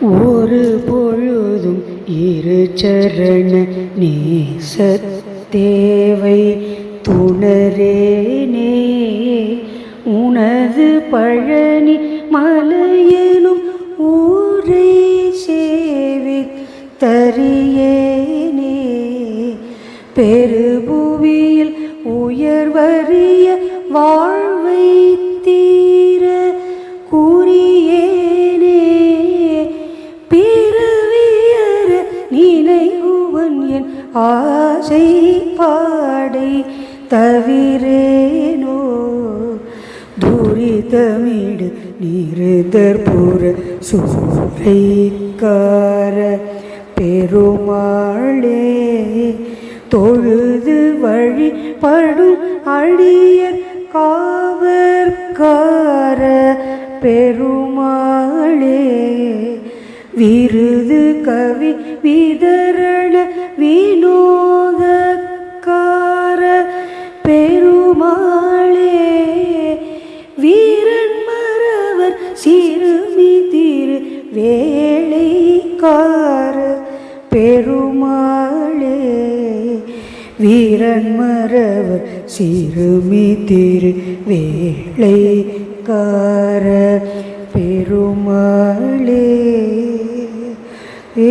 ஒரு பொழுதும் இரு சரண நேசத்தேவை. துணரேனே உனது பழனி மலையனும் ஊரை சேவி தரியேனே பெருபுவியில் உயர்வறிய வாழ்வை என் ஆசை பாடை தவிரேனோ? துரிதமிடு நிருதற்புற சூறைக்கார பெருமாளே தொழுது வழிபடும் அழியர் காவற்கார பெருமாளே விருது கவி விதர வினோதக்கார பெருமாளே வீரன் மறவர் சிறுமி திரு வேளைக்கார பெருமாளே வீரன் மறவர் சிறுமி திரு வேளைக்கார பெருமாளே. ஏ